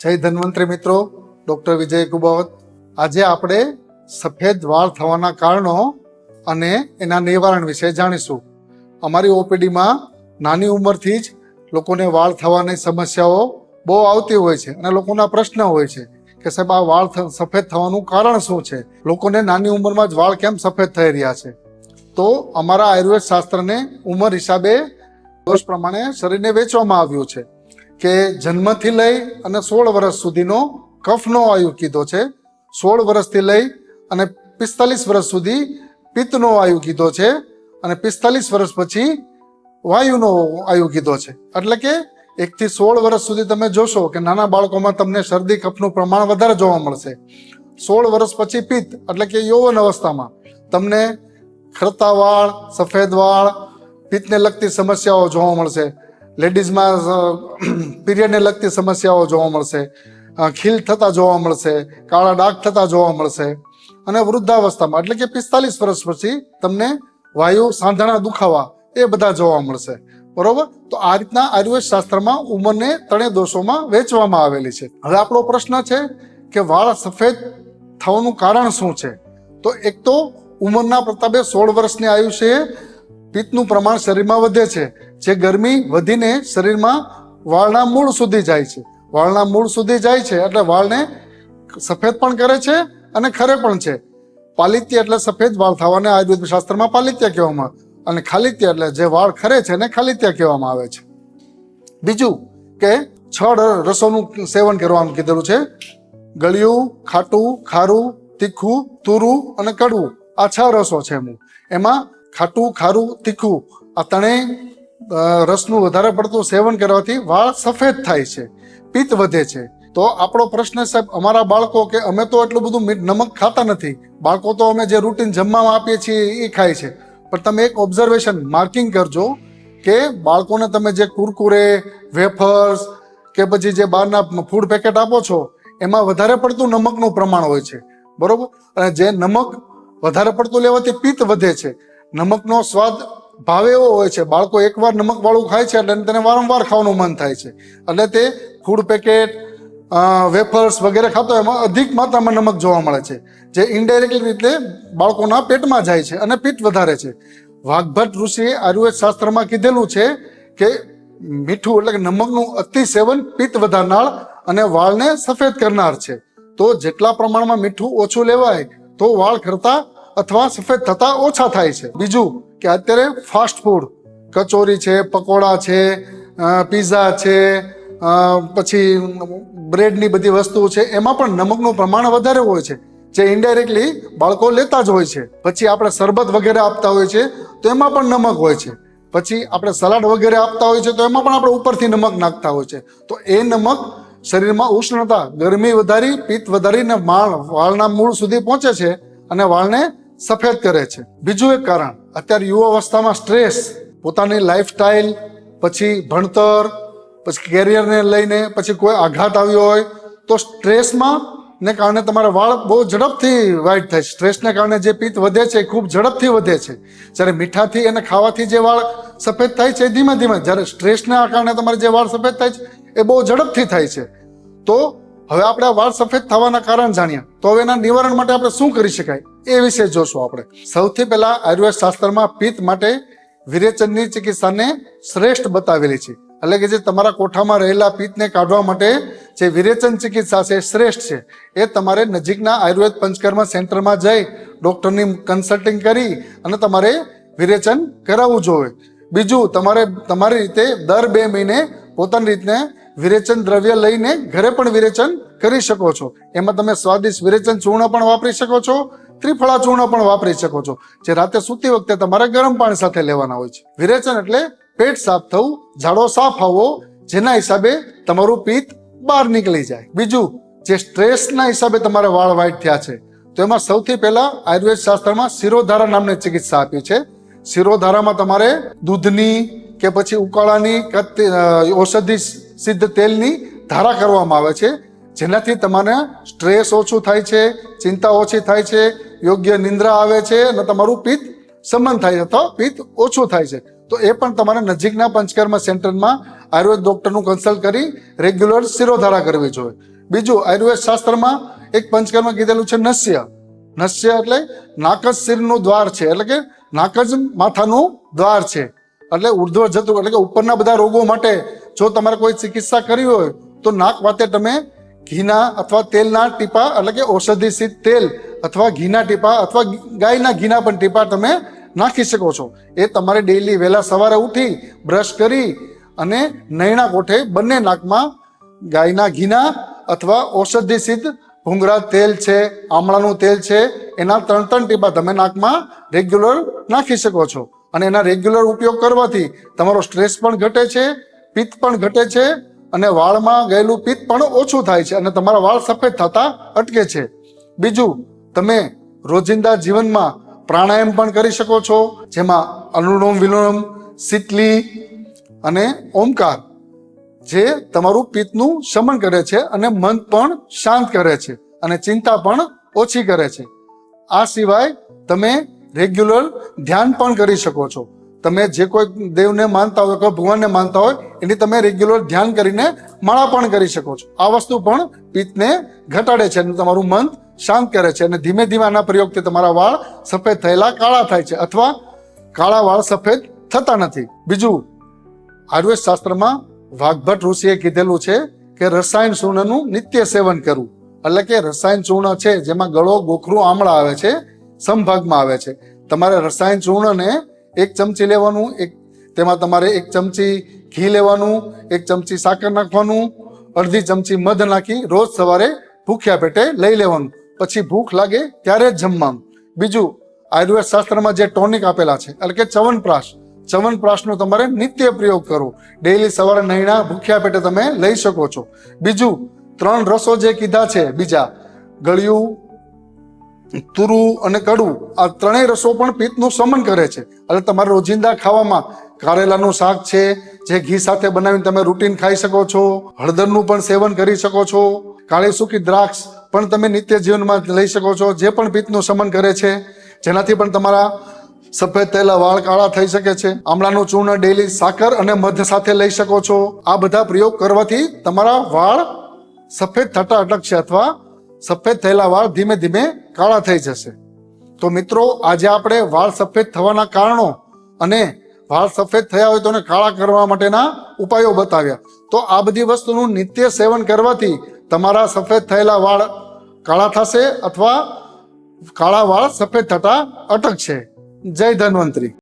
જય ધન્વંતરી મિત્રો, ડૉક્ટર વિજય કુબાવત. આજે આપણે સફેદ વાળ થવાના કારણો અને એના નિવારણ વિશે જાણીશું. અમારી ઓપીડીમાં નાની ઉંમરથી જ લોકોને વાળ થવાની સમસ્યાઓ બહુ આવતી હોય છે અને લોકોના પ્રશ્ન હોય છે કે સાહેબ, આ વાળ સફેદ થવાનું કારણ શું છે? લોકોને નાની ઉંમરમાં જ વાળ કેમ સફેદ થઈ રહ્યા છે? તો અમારા આયુર્વેદ શાસ્ત્રને ઉંમર હિસાબે દોષ પ્રમાણે શરીરને વેચવામાં આવ્યું છે. કે જન્મથી લઈ અને સોળ વર્ષ સુધીનો કફનો આયુ કીધો છે. સોળ વર્ષથી લઈ અને પિસ્તાલીસ વર્ષ સુધી પિત્તનો આયુ કીધો છે અને પિસ્તાલીસ વર્ષ પછી વાયુનો આયુ કીધો છે. એટલે કે એકથી સોળ વર્ષ સુધી તમે જોશો કે નાના બાળકોમાં તમને શરદી, કફનું પ્રમાણ વધારે જોવા મળશે. સોળ વર્ષ પછી પિત્ત, એટલે કે યૌવન અવસ્થામાં, તમને ખરતા વાળ સફેદ વાળ પિત્તને લગતી સમસ્યાઓ જોવા મળશે. લેડીઝમાં પીરિયડને લગતી સમસ્યાઓ જોવા મળશે. ખીલ થતા જોવા મળશે, કાળા ડાઘ થતા જોવા મળશે. અને વૃદ્ધાવસ્થામાં, એટલે કે પિસ્તાલીસ વર્ષ પછી તમને વાયુ સાંધાણા દુખાવા એ બધા જોવા મળશે. બરોબર? તો આ રીતના આયુર્વેદ શાસ્ત્રમાં ઉંમરને ત્રણેય દોષોમાં વેચવામાં આવેલી છે. હવે આપણો પ્રશ્ન છે કે વાળ સફેદ થવાનું કારણ શું છે? તો એક તો ઉંમરના પ્રતાપે સોળ વર્ષની આયુષ્યે પિત્તનું પ્રમાણ શરીરમાં વધે છે, જે ગરમી વધીને શરીરમાં વાળના મૂળ સુધી જાય છે. વાળના મૂળ સુધી જાય છે એટલે વાળને સફેદ પણ કરે છે અને ખરે પણ છે. પાલિત્ય એટલે સફેદ વાળ થવાને આયુર્વેદ શાસ્ત્રમાં પાલિત્ય કહેવામાં અને ખાલિત્ય એટલે જે વાળ ખરે છે એને ખાલિત્ય કહેવામાં આવે છે. બીજું કે છ રસોનું સેવન કરવાનું કીધેલું છે. ગળ્યું, ખાટું, ખારું, તીખું, તુરું અને કડવું. આ છ રસો છે એમાં. ખાટું, ખારું, તીખું. આ ત્રણેય રસનું વધારે પડતું સેવન કરવાથી વાળ સફેદ થાય છે, પિત્ત વધે છે. તો આપણો પ્રશ્ન સાહેબ, અમારા બાળકો કે અમે તો એટલું બધું મીઠ નમક ખાતા નથી. બાળકો તો અમે જે રૂટીન જમવામાં આપીએ છીએ એ ખાય છે. પણ તમે એક ઓબ્ઝર્વેશન માર્કિંગ કરજો કે બાળકોને તમે જે કુરકુરે, વેફર્સ કે પછી જે બહારના ફૂડ પેકેટ આપો છો, એમાં વધારે પડતું નમકનું પ્રમાણ હોય છે. બરોબર? અને જે નમક વધારે પડતું લેવાથી પિત્ત વધે છે. નમકનો સ્વાદ ભાવે એવો હોય છે. બાળકો એકવાર નમકવાળું ખાય છે એટલે તેને વારંવાર ખાવાનું મન થાય છે. એટલે તે ફૂડ પેકેટ વેફર્સ વગેરે ખાતો એમાં અધિક માત્રામાં નમક જોવા મળે છે. જે ઇનડાયરેક્ટલી રીતે બાળકોના પેટમાં જાય છે અને પિત્ત વધારે છે. વાઘભટ્ટ ઋષિએ આયુર્વેદ શાસ્ત્રમાં કીધેલું છે કે મીઠું એટલે કે નમકનું અતિ સેવન પિત્ત વધારનાર અને વાળને સફેદ કરનાર છે. તો જેટલા પ્રમાણમાં મીઠું ઓછું લેવાય, તો વાળ ખરતા અથવા સફેદ થતા ઓછા થાય છે. બીજું કે અત્યારે ફાસ્ટ ફૂડ કચોરી છે, પકોડા છે પીઝા છે પછી બ્રેડની બધી વસ્તુઓ છે, એમાં પણ નમકનું પ્રમાણ વધારે હોય છે. જે ઇન્ડાયરેક્ટલી બાળકો લેતા જ હોય છે. પછી આપણે શરબત વગેરે આપતા હોય છે, તો એમાં પણ નમક હોય છે. પછી આપણે સલાડ વગેરે આપતા હોય છે, તો એમાં પણ આપણે ઉપરથી નમક નાખતા હોય છે. તો એ નમક શરીરમાં ઉષ્ણતા, ગરમી વધારી, પિત્ત વધારીને માળ વાળના મૂળ સુધી પહોંચે છે અને વાળને સફેદ કરે છે. બીજું એક કારણ, અત્યારે યુવા અવસ્થામાં સ્ટ્રેસ, પોતાની લાઈફસ્ટાઈલ પછી ભણતર, પછી કેરિયરને લઈને પછી કોઈ આઘાત આવ્યો હોય, તો સ્ટ્રેસમાં ને કારણે તમારા વાળ બહુ ઝડપથી વ્હાઈટ થાય છે. સ્ટ્રેસને કારણે જે પિત્ત વધે છે એ ખૂબ ઝડપથી વધે છે. જ્યારે મીઠાથી અને ખાવાથી જે વાળ સફેદ થાય છે એ ધીમે ધીમે, જ્યારે સ્ટ્રેસના કારણે તમારે જે વાળ સફેદ થાય છે એ બહુ ઝડપથી થાય છે. તો હવે આપણે આ વાળ સફેદ થવાના કારણ જાણ્યા તો હવે એના નિવારણ માટે આપણે શું કરી શકાય? એ વિશે જોશું આપણે. સૌથી પહેલા આયુર્વેદ શાસ્ત્રમાં પિત્ત માટે વિરેચનની ચિકિત્સાને શ્રેષ્ઠ બતાવેલી છે. એટલે કે જે તમારા કોઠામાં રહેલા પિત્તને કાઢવા માટે જે વિરેચન ચિકિત્સા છે શ્રેષ્ઠ છે. એ તમારે નજીકના આયુર્વેદ પંચકર્મ સેન્ટરમાં જઈ ડૉક્ટરની કન્સલ્ટિંગ કરી અને તમારે વિરેચન કરાવવું જોઈએ. બીજું, તમારે તમારી રીતે દર બે મહિને પોતાની રીતને વિરેચન દ્રવ્ય લઈને ઘરે પણ વિરેચન કરી શકો છો. એમાં તમે સ્વાદિષ્ટ વિરેચન ચૂર્ણ પણ વાપરી શકો છો ત્રિફળા ચૂર્ણ પણ વાપરી શકો છો. જે રાતે સૂતી વખતે તમારે ગરમ પાણી સાથે લેવાના હોય છે. વિરેચન એટલે પેટ સાફ થવું, ઝાડો સાફ આવવો, જેના હિસાબે તમારું પિત્ત બહાર નીકળી જાય. બીજું, જે સ્ટ્રેસના હિસાબે તમારે વાળ વાઈટ થયા છે, તો એમાં સૌથી પહેલા આયુર્વેદ શાસ્ત્રમાં શિરોધારા નામની ચિકિત્સા આપી છે. શિરોધારામાં તમારે દૂધની કે પછી ઉકાળાની ઔષધિ સિદ્ધ તેલની ધારા કરવામાં આવે છે. જેનાથી તમારે સ્ટ્રેસ ઓછું થાય છે, ચિંતા ઓછી થાય છે, યોગ્ય નિંદ્રા આવે છે અને તમારું પિત્ત સંબંધ થાય છે અથવા પિત્ત ઓછું થાય છે. તો એ પણ તમારે નજીકના પંચકર્મ સેન્ટરમાં આયુર્વેદ ડૉક્ટરનું કન્સલ્ટ કરી રેગ્યુલર શિરોધારા કરવી જોઈએ. બીજું, આયુર્વેદ શાસ્ત્રમાં એક પંચકર્મ કીધેલું છે નસ્ય. નસ્ય એટલે નાકજ શિરનું દ્વાર છે, એટલે કે નાકજ માથાનું દ્વાર છે. એટલે ઉર્ધ્વ જતું, એટલે કે ઉપરના બધા રોગો માટે જો તમારે કોઈ ચિકિત્સા કરવી હોય, તો નાક વાતે તમે ઘીના અથવા તેલના ટીપા, એટલે કે ઔષધિ સિદ્ધ તેલ અથવા ઘીના ટીપા અથવા ગાયના ઘીના પણ ટીપા તમે નાખી શકો છો. એ તમારે ડેઈલી વહેલા સવારે ઉઠી બ્રશ કરી અને નૈણા કોઠે બંને નાકમાં ગાયના ઘીના અથવા ઔષધિ સિદ્ધ ભૂંગળા તેલ છે, આમળાનું તેલ છે, એના ત્રણ ત્રણ ટીપા તમે નાકમાં રેગ્યુલર નાખી શકો છો. અને એના રેગ્યુલર ઉપયોગ કરવાથી તમારો સ્ટ્રેસ પણ ઘટે છે, પિત્ત પણ ઘટે છે અને વાળમાં ગયેલું પિત્ત પણ ઓછું થાય છે અને તમારા વાળ સફેદ થતા અટકે છે. બીજું, તમે રોજિંદા જીવનમાં પ્રાણાયામ પણ કરી શકો છો, જેમાં અનુલોમ વિલોમ શીતલી અને ઓમકાર, જે તમારું પિત્તનું શમન કરે છે અને મન પણ શાંત કરે છે અને ચિંતા પણ ઓછી કરે છે. આ સિવાય તમે રેગ્યુલર ધ્યાન પણ કરી શકો છો. તમે જે કોઈ દેવને માનતા હોય, કોઈ ભગવાનને માનતા હોય, એની તમે રેગ્યુલર ધ્યાન કરીને માળા પણ કરી શકો છો. આ વસ્તુ પણ પિત્તને ઘટાડે છે અને તમારું મન શાંત કરે છે અને ધીમે ધીમે આના પ્રયોગથી તમારા વાળ સફેદ થયેલા કાળા થાય છે અથવા કાળા વાળ સફેદ થતા નથી. બીજું, આયુર્વેદ શાસ્ત્રમાં વાઘભટ્ટ ઋષિએ કીધેલું છે કે રસાયણ ચૂર્ણનું નિત્ય સેવન કરવું. એટલે કે રસાયણ ચૂર્ણ છે, જેમાં ગળો, ગોખરું, આમળા આવે છે સંભાગમાં આવે છે. તમારે રસાયણ ચૂર્ણને એક ચમચી લેવાનું, એક તેમાં તમારે એક ચમચી ઘી લેવાનું, એક ચમચી સાકર નાખવાનું, અડધી ચમચી મધ નાખી રોજ સવારે ભૂખ્યા પેટે લઈ લેવાનું. પછી ભૂખ લાગે ત્યારે જ જમવાનું. બીજું, આયુર્વેદ શાસ્ત્રમાં જે ટોનિક આપેલા છે, એટલે કે ચવનપ્રાશ, ચવનપ્રાશનો તમારે નિત્ય પ્રયોગ કરવો. ડેઈલી સવારે નહીણા ભૂખ્યા પેટે તમે લઈ શકો છો. બીજું, ત્રણ રસો જે કીધા છે, બીજા, ગળ્યું તુરું અને કડવું આ ત્રણેય રસો પણ પિત્તનું શમન કરે છે. એટલે તમારે રોજિંદા ખાવામાં કારેલાનું શાક છે, જે ઘી સાથે બનાવીને તમે રૂટીન ખાઈ શકો છો, હળદરનું પણ સેવન કરી શકો છો, કાળી સૂકી દ્રાક્ષ પણ તમે નિત્ય જીવનમાં લઈ શકો છો, જે પણ પિત્તનું શમન કરે છે. જેનાથી પણ તમારા સફેદ થયેલા વાળ કાળા થઈ શકે છે. આમળાનું ચૂર્ણ ડેલી સાકર અને મધ સાથે લઈ શકો છો. આ બધા પ્રયોગ કરવાથી તમારા વાળ સફેદ થતા અટકશે અથવા સફેદ થયેલા વાળ ધીમે ધીમે કાળા થઈ જશે. તો મિત્રો, આજે આપણે વાળ સફેદ થવાના કારણો અને વાળ સફેદ થયા હોય તો કાળા કરવા માટેના ઉપાયો બતાવ્યા. તો આ બધી વસ્તુનું નિત્ય સેવન કરવાથી તમારા સફેદ થયેલા વાળ કાળા થશે અથવા કાળા વાળ સફેદ થતા અટકશે. જય ધન્વંતરી.